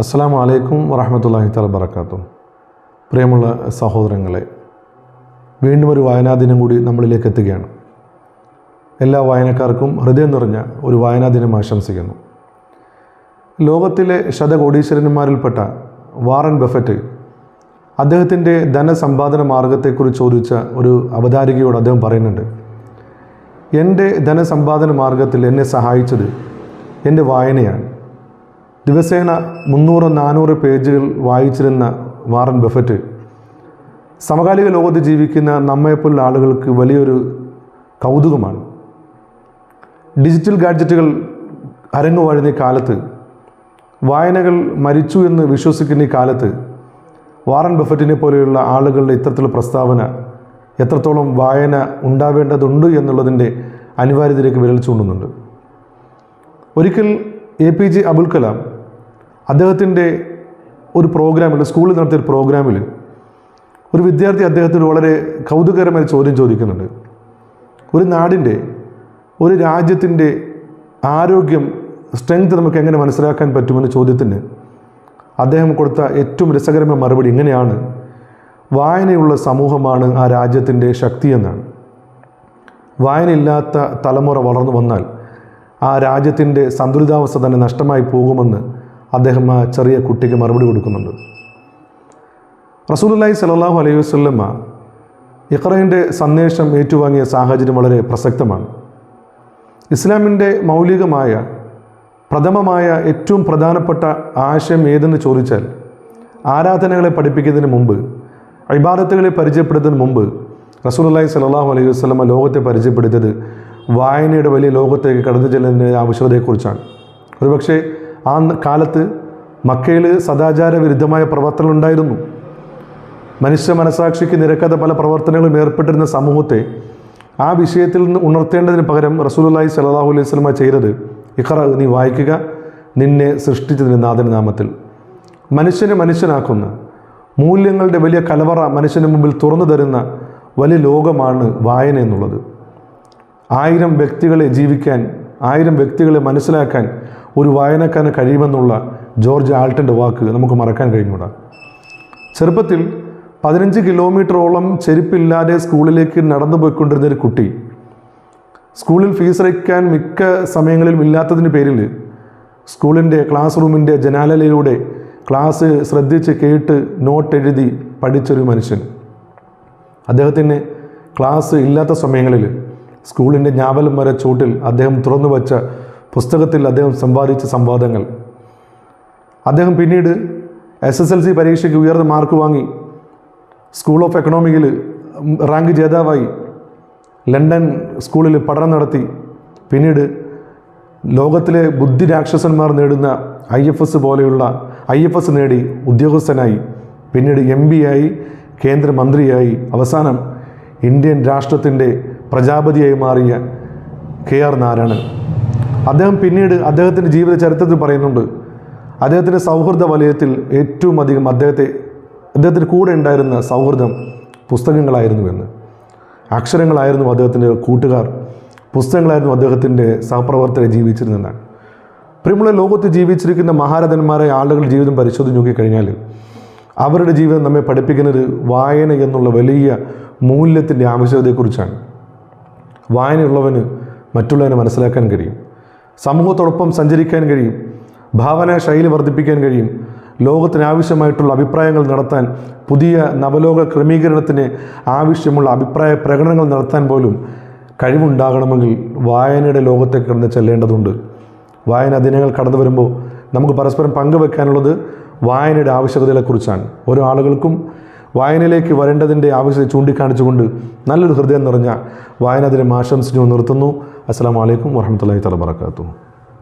അസ്സാം വലൈക്കും വറഹമത്തല്ലാഹി തല വർക്കാത്തു പ്രിയമുള്ള സഹോദരങ്ങളെ വീണ്ടും ഒരു വായനാ ദിനം കൂടി നമ്മളിലേക്ക് എത്തുകയാണ്. എല്ലാ വായനക്കാർക്കും ഹൃദയം നിറഞ്ഞ ഒരു വായനാ ദിനം ആശംസിക്കുന്നു. ലോകത്തിലെ ശതകോടീശ്വരന്മാരിൽപ്പെട്ട വാറൻ ബഫറ്റ് അദ്ദേഹത്തിന്റെ ധനസമ്പാദന മാർഗത്തെക്കുറിച്ച് ചോദിച്ച ഒരു അവതാരികയോട് അദ്ദേഹം പറയുന്നുണ്ട് എന്റെ ധനസമ്പാദന മാർഗത്തിൽ എന്നെ സഹായിച്ചത് എന്റെ വായനയാണ്. ദിവസേന മുന്നൂറ് നാനൂറ് പേജുകൾ വായിച്ചിരുന്ന വാറൻ ബഫറ്റ്. സമകാലിക ലോകത്ത് ജീവിക്കുന്ന നമ്മെപ്പോലുള്ള ആളുകൾക്ക് വലിയൊരു കൗതുകമാണ്. ഡിജിറ്റൽ ഗാഡ്ജറ്റുകൾ അരങ്ങുവാഴുന്ന കാലത്ത് വായനകൾ മരിച്ചു എന്ന് വിശ്വസിക്കുന്ന ഈ കാലത്ത് വാറൻ ബഫറ്റിനെ പോലെയുള്ള ആളുകളുടെ ഇത്തരത്തിലുള്ള പ്രസ്താവന എത്രത്തോളം വായന ഉണ്ടാവേണ്ടതുണ്ട് എന്നുള്ളതിന്റെ അനിവാര്യതയിലേക്ക് വിരൽ ചൂണ്ടുന്നുണ്ട്. ഒരിക്കൽ A P J Abul Kalam അദ്ദേഹത്തിന്റെ ഒരു പ്രോഗ്രാമിൽ സ്കൂളിൽ നടത്തിയ ഒരു പ്രോഗ്രാമിൽ ഒരു വിദ്യാർത്ഥി അദ്ദേഹത്തിന് വളരെ കൗതുകകരമായ ചോദ്യം ചോദിക്കുന്നുണ്ട്. ഒരു നാടിന്റെ ഒരു രാജ്യത്തിന്റെ ആരോഗ്യം സ്ട്രെങ്ത് നമുക്ക് എങ്ങനെ മനസ്സിലാക്കാൻ പറ്റുമെന്ന ചോദ്യത്തിന് അദ്ദേഹം കൊടുത്ത ഏറ്റവും രസകരമായ മറുപടി ഇങ്ങനെയാണ്. വായനയുള്ള സമൂഹമാണ് ആ രാജ്യത്തിന്റെ ശക്തി എന്നാണ്. വായനയില്ലാത്ത തലമുറ വളർന്നു വന്നാൽ ആ രാജ്യത്തിന്റെ സന്തുലിതാവസ്ഥ തന്നെ നഷ്ടമായി പോകുമെന്ന് അദ്ദേഹം ആ ചെറിയ കുട്ടിക്ക് മറുപടി കൊടുക്കുന്നുണ്ട്. റസൂലുല്ലാഹി സലാഹു അലൈഹി വസ്ലമ്മ ഇഖ്റൈന്റെ സന്ദേശം ഏറ്റുവാങ്ങിയ സാഹചര്യം വളരെ പ്രസക്തമാണ്. ഇസ്ലാമിന്റെ മൗലികമായ പ്രഥമമായ ഏറ്റവും പ്രധാനപ്പെട്ട ആശയം ഏതെന്ന് ചോദിച്ചാൽ ആരാധനകളെ പഠിപ്പിക്കുന്നതിന് മുമ്പ് ഇബാദത്തുകളെ പരിചയപ്പെടുത്തുന്നതിന് മുമ്പ് റസൂലി സലാഹു അലൈഹി വസ്ലമ ലോകത്തെ പരിചയപ്പെടുത്തിയത് വായനയുടെ വലിയ ലോകത്തേക്ക് കടന്നു ചെല്ലുന്നതിന്റെ ആവശ്യകതയെക്കുറിച്ചാണ് ഒരുപക്ഷെ ആ കാലത്ത് മക്കയിൽ സദാചാര വിരുദ്ധമായ പ്രവർത്തനം ഉണ്ടായിരുന്നു. മനുഷ്യ മനസാക്ഷിക്ക് നിരക്കാത്ത പല പ്രവർത്തനങ്ങളും ഏർപ്പെട്ടിരുന്ന സമൂഹത്തെ ആ വിഷയത്തിൽ നിന്ന് ഉണർത്തേണ്ടതിന് പകരം റസൂലുല്ലാഹി സലാഹു അലൈഹി സ്വലമ ചെയ്തത് ഇഖറ നീ വായിക്കുക നിന്നെ സൃഷ്ടിച്ചതിന് നാഥന നാമത്തിൽ. മനുഷ്യനെ മനുഷ്യനാക്കുന്ന മൂല്യങ്ങളുടെ വലിയ കലവറ മനുഷ്യന് മുമ്പിൽ തുറന്നു തരുന്ന വലിയ ലോകമാണ് വായന എന്നുള്ളത്. ആയിരം വ്യക്തികളെ ജീവിക്കാൻ ആയിരം വ്യക്തികളെ മനസ്സിലാക്കാൻ ഒരു വായനക്കാരന് കഴിയുമെന്നുള്ള ജോർജ് ആൾട്ടന്റെ വാക്ക് നമുക്ക് മറക്കാൻ കഴിഞ്ഞൂടാ. ചെറുപ്പത്തിൽ പതിനഞ്ച് കിലോമീറ്ററോളം ചെരുപ്പില്ലാതെ സ്കൂളിലേക്ക് നടന്നു പോയിക്കൊണ്ടിരുന്ന ഒരു കുട്ടി സ്കൂളിൽ ഫീസ് അടയ്ക്കാൻ മിക്ക സമയങ്ങളിലും ഇല്ലാത്തതിന് പേരിൽ സ്കൂളിന്റെ ക്ലാസ് റൂമിന്റെ ജനാലയിലൂടെ ക്ലാസ് ശ്രദ്ധിച്ച് കേട്ട് നോട്ട് എഴുതി പഠിച്ചൊരു മനുഷ്യൻ. അദ്ദേഹത്തിന് ക്ലാസ് ഇല്ലാത്ത സമയങ്ങളിൽ സ്കൂളിന്റെ ഞാവലും വരെ ചൂട്ടിൽ അദ്ദേഹം തുറന്നു വച്ച പുസ്തകത്തിൽ അദ്ദേഹം സമ്പാദിച്ച സംവാദങ്ങൾ. അദ്ദേഹം പിന്നീട് എസ് എസ് എൽ സി പരീക്ഷയ്ക്ക് ഉയർന്ന മാർക്ക് വാങ്ങി സ്കൂൾ ഓഫ് എക്കണോമിക്കിൽ റാങ്ക് ജേതാവായി. ലണ്ടൻ സ്കൂളിൽ പഠനം നടത്തി. പിന്നീട് ലോകത്തിലെ ബുദ്ധി രാക്ഷസന്മാർ നേടുന്ന ഐ എഫ് എസ് പോലെയുള്ള ഐ എഫ് എസ് നേടി ഉദ്യോഗസ്ഥനായി. പിന്നീട് എം പി ആയി കേന്ദ്രമന്ത്രിയായി അവസാനം ഇന്ത്യൻ രാഷ്ട്രത്തിന്റെ പ്രജാപതിയായി മാറിയ കെ ആർ നാരായണൻ. അദ്ദേഹം പിന്നീട് അദ്ദേഹത്തിന്റെ ജീവിത ചരിത്രത്തിൽ പറയുന്നുണ്ട് അദ്ദേഹത്തിന്റെ സൗഹൃദ വലയത്തിൽ ഏറ്റവും അധികം അദ്ദേഹത്തെ അദ്ദേഹത്തിന് കൂടെ ഉണ്ടായിരുന്ന സൗഹൃദം പുസ്തകങ്ങളായിരുന്നു എന്ന് അക്ഷരങ്ങളായിരുന്നു അദ്ദേഹത്തിന്റെ കൂട്ടുകാർ പുസ്തകങ്ങളായിരുന്നു അദ്ദേഹത്തിന്റെ സഹപ്രവർത്തകരെ ജീവിച്ചിരുന്നതാണ് പ്രിയമുള്ള ലോകത്ത് ജീവിച്ചിരിക്കുന്ന മഹാരഥന്മാരായ ആളുകളുടെ ജീവിതം പരിശോധിച്ച് നോക്കിക്കഴിഞ്ഞാൽ അവരുടെ ജീവിതം നമ്മെ പഠിപ്പിക്കുന്നത് വായന എന്നുള്ള വലിയ മൂല്യത്തിന്റെ ആവശ്യകതയെക്കുറിച്ചാണ്. വായനയുള്ളവന് മറ്റുള്ളവനെ മനസ്സിലാക്കാൻ കഴിയും. സമൂഹത്തോടൊപ്പം സഞ്ചരിക്കാൻ കഴിയും. ഭാവന ശൈലി വർദ്ധിപ്പിക്കാൻ കഴിയും. ലോകത്തിനാവശ്യമായിട്ടുള്ള അഭിപ്രായങ്ങൾ നടത്താൻ പുതിയ നവലോക ക്രമീകരണത്തിന് ആവശ്യമുള്ള അഭിപ്രായ പ്രകടനങ്ങൾ നടത്താൻ പോലും കഴിവുണ്ടാകണമെങ്കിൽ വായനയുടെ ലോകത്തേക്ക് കടന്ന് ചെല്ലേണ്ടതുണ്ട്. വായന ദിനങ്ങൾ കടന്നു വരുമ്പോൾ നമുക്ക് പരസ്പരം പങ്കുവെക്കാനുള്ളത് വായനയുടെ ആവശ്യകതകളെക്കുറിച്ചാണ്. ഓരോ ആളുകൾക്കും വായനയിലേക്ക് വരേണ്ടതിന്റെ ആവശ്യത്തെ ചൂണ്ടിക്കാണിച്ചുകൊണ്ട് നല്ലൊരു ഹൃദയം നിറഞ്ഞ വായനാദിനം ആശംസിച്ചു നിർത്തുന്നു. അസ്സാം വലൈക്കും വരഹമത്തല്ലാഹി തല വർക്കാത്തു